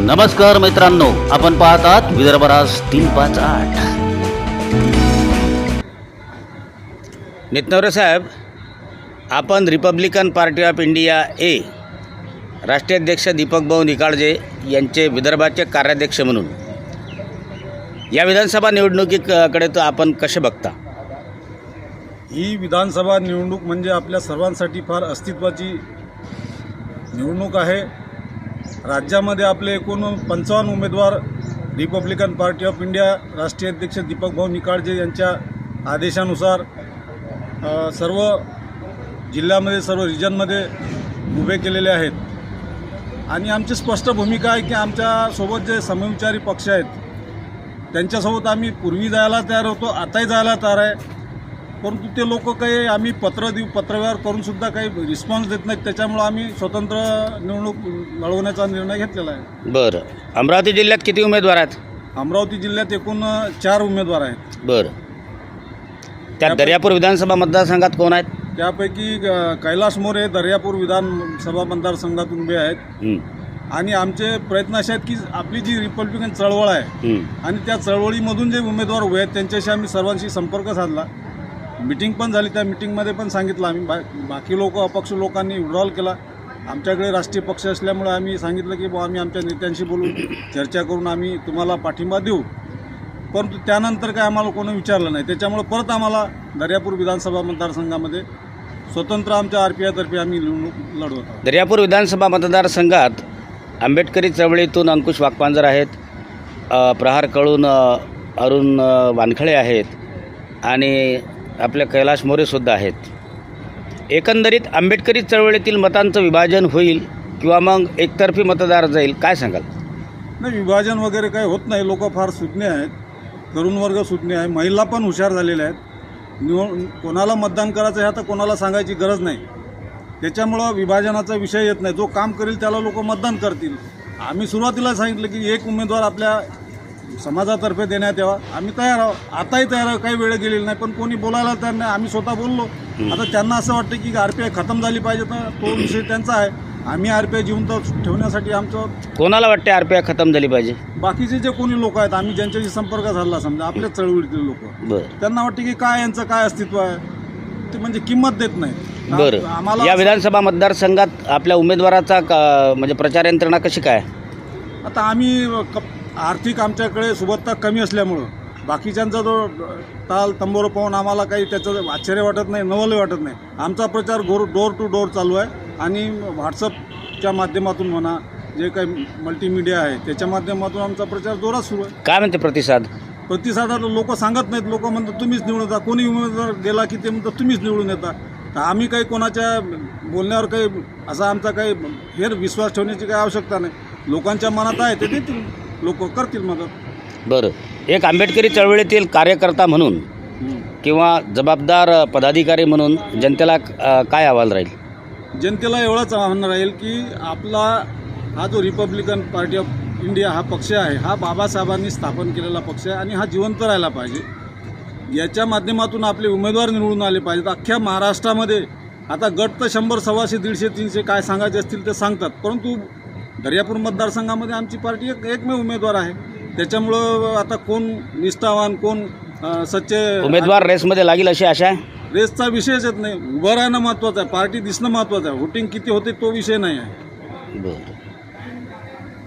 नमस्कार मित्रांनो आपण पाहतात विदर्भराज तीन पाच आठ. नितनवरे साहेब आपण Republican party of India A राष्ट्रीय अध्यक्ष दीपक भाऊ निकाळजे यांचे विदर्भाचे कार्याध्यक्ष म्हणून. या विधानसभा निवडणुकीकडे तर आपण कसे बघता? ही विधानसभा निवडणूक म्हणजे आपल्या सर्वांसाठी फार अस्तित्वाची निवडणूक आहे. राज्यामध्ये आपले एकूण पंचावन्न उमेदवार रिपब्लिकन पार्टी ऑफ इंडिया राष्ट्रीय अध्यक्ष दीपक भाऊ निकाळजे यांच्या आदेशानुसार सर्व जिल्ह्यामध्ये सर्व रिजनमध्ये उभे केलेले आहेत. आणि आमची स्पष्ट भूमिका आहे की आमच्यासोबत जे समविचारी पक्ष आहेत त्यांच्यासोबत आम्ही पूर्वी जायला तयार होतो आताही जायला तयार आहे. परंतु ते लोक काही आम्ही पत्र देऊ पत्रव्यवहार करून सुद्धा काही रिस्पॉन्स देत नाहीत. त्याच्यामुळं आम्ही स्वतंत्र निवडणूक लढवण्याचा निर्णय घेतलेला आहे. बरं. अमरावती जिल्ह्यात किती उमेदवार आहेत? अमरावती जिल्ह्यात एकूण चार उमेदवार आहेत. बरं. त्यात दर्यापूर विधानसभा मतदारसंघात कोण आहेत? त्यापैकी अ, कैलास मोरे दर्यापूर विधानसभा मतदारसंघातून उभे आहेत. हं, आणि आमचे प्रयत्न असे आहेत की आपली जी रिपब्लिकन चळवळ आहे हं. आणि त्या चळवळीमधून जे उमेदवार उभे आहेत त्यांच्याशी आम्ही सर्वांशी संपर्क साधला. मिटिंग पण झाली त्या मिटिंगमध्ये पण सांगितलं आम्ही. बा बाकी लोक अपक्ष लोकांनी विड्रॉल केला. आमच्याकडे राष्ट्रीय पक्ष असल्यामुळे आम्ही सांगितलं की बुवा आम्ही आमच्या नेत्यांशी बोलून चर्चा करून आम्ही तुम्हाला पाठिंबा देऊ. परंतु त्यानंतर काय आम्हाला कोणी विचारलं नाही. त्याच्यामुळे परत आम्हाला दर्यापूर विधानसभा मतदारसंघामध्ये स्वतंत्र आमच्या आर पी आयतर्फे आम्ही निवडणूक लढवत आहोत. दर्यापूर विधानसभा मतदारसंघात आंबेडकरी चळवळीतून अंकुश वाकपांजर आहेत. प्रहार कळून अरुण वानखळे आहेत. आणि आपल्या कैलाश मोरेसुद्धा आहेत. एकंदरीत आंबेडकरी चळवळीतील मतांचं विभाजन होईल किंवा मग एकतर्फी मतदार जाईल काय सांगाल? नाही विभाजन वगैरे काही होत नाही. लोक फार सुज्ञ आहेत. तरुण वर्ग सुज्ञ आहे. महिला पण हुशार झालेल्या आहेत. निवड कोणाला मतदान करायचं हे आता कोणाला सांगायची गरज नाही. त्याच्यामुळं विभाजनाचा विषय येत नाही. जो काम करेल त्याला लोक मतदान करतील. आम्ही सुरुवातीला सांगितलं की एक उमेदवार आपल्या समाजातर्फे देण्यात यावा. आम्ही तयार आहोत. आताही तयार आहोत. काही वेळ गेलेली नाही. पण कोणी बोलायला तयार नाही. आम्ही स्वतः बोललो. आता त्यांना असं वाटतं की आर पी आय खतम झाली पाहिजे तर तो विषय त्यांचा आहे. आम्ही आर पी आय जिवंत ठेवण्यासाठी आमचं कोणाला वाटते आर पी आय खतम झाली पाहिजे? बाकीचे जे कोणी लोक आहेत आम्ही ज्यांच्याशी संपर्क साधला समजा आपल्या चळवळीतले लोक. बरं. त्यांना वाटते की काय यांचं काय अस्तित्व आहे? ते म्हणजे किंमत देत नाही. बरं. आम्हाला या विधानसभा मतदारसंघात आपल्या उमेदवाराचा क- म्हणजे प्रचार यंत्रणा कशी काय? आता आम्ही क- आर्थिक आमच्याकडे सुबत्ता कमी असल्यामुळं बाकीच्यांचा जो ताल तंबोर पाहून आम्हाला काही त्याचं आश्चर्य वाटत नाही नवल वाटत नाही. आमचा प्रचार घोर डोर टू डोर चालू आहे आणि व्हॉट्सअपच्या माध्यमातून म्हणा जे काही मल्टीमीडिया आहे त्याच्या माध्यमातून आमचा प्रचार जोरात सुरू आहे. काय म्हणते प्रतिसाद? प्रतिसादात लोक सांगत नाहीत लोक म्हणतात तुम्हीच निवडून येता कोणी उमेदवार गेला की ते म्हणतात तुम्हीच निवडून येता. तर आम्ही काही कोणाच्या बोलण्यावर काही असा आमचा काही हेर विश्वास ठेवण्याची काही आवश्यकता नाही. लोकांच्या मनात आहे ते देतील. लोक करतील मदत. बरं. एक आंबेडकरी चळवळीतील कार्यकर्ता म्हणून किंवा जबाबदार पदाधिकारी म्हणून जनतेला अ, काय अहवाल राहील? जनतेला एवढंच आव्हान राहील की आपला हा जो रिपब्लिकन पार्टी ऑफ इंडिया हा पक्ष आहे हा बाबासाहेबांनी स्थापन केलेला पक्ष आहे आणि हा जिवंत राहायला पाहिजे. याच्या माध्यमातून आपले उमेदवार निवडून आले पाहिजेत. अख्ख्या महाराष्ट्रामध्ये आता गट तर शंभर सव्वाशे दीडशे तीनशे काय सांगायचे असतील ते सांगतात. परंतु दर्यापूर मतदारसंघामध्ये आमची पार्टी एक एकमेव उमेदवार आहे. त्याच्यामुळं आता कोण निष्ठावान कोण अं, सच्चे उमेदवार रेसमध्ये लागेल अशी आशा आहे? रेसचा विषयच येत नाही. उभं राहणं महत्त्वाचं आहे. पार्टी दिसणं महत्त्वाचं आहे. व्होटिंग किती होते तो विषय नाही आहे. बरं.